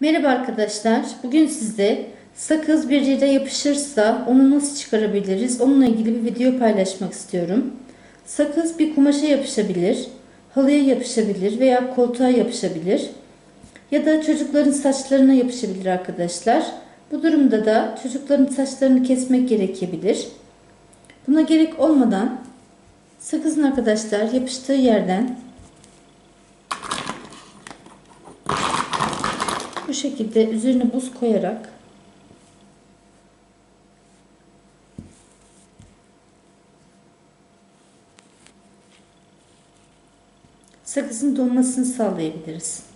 Merhaba arkadaşlar. Bugün sizde sakız bir yere yapışırsa onu nasıl çıkarabiliriz? Onunla ilgili bir video paylaşmak istiyorum. Sakız bir kumaşa yapışabilir, halıya yapışabilir veya koltuğa yapışabilir. Ya da çocukların saçlarına yapışabilir arkadaşlar. Bu durumda da çocukların saçlarını kesmek gerekebilir. Buna gerek olmadan sakızın arkadaşlar yapıştığı yerden Bu şekilde üzerine buz koyarak sakızın donmasını sağlayabiliriz.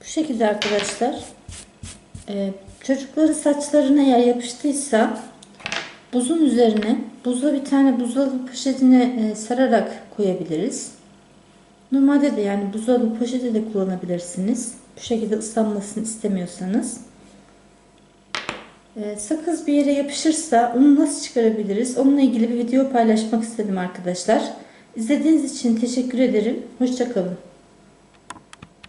Bu şekilde arkadaşlar e, çocukların saçlarına eğer yapıştıysa buzun üzerine buzla bir tane buzdolabı poşetine e, sararak koyabiliriz. Normalde de yani buzdolabı poşeti de kullanabilirsiniz. Bu şekilde ıslanmasını istemiyorsanız. E, sakız bir yere yapışırsa onu nasıl çıkarabiliriz? Onunla ilgili bir video paylaşmak istedim arkadaşlar. İzlediğiniz için teşekkür ederim. Hoşçakalın.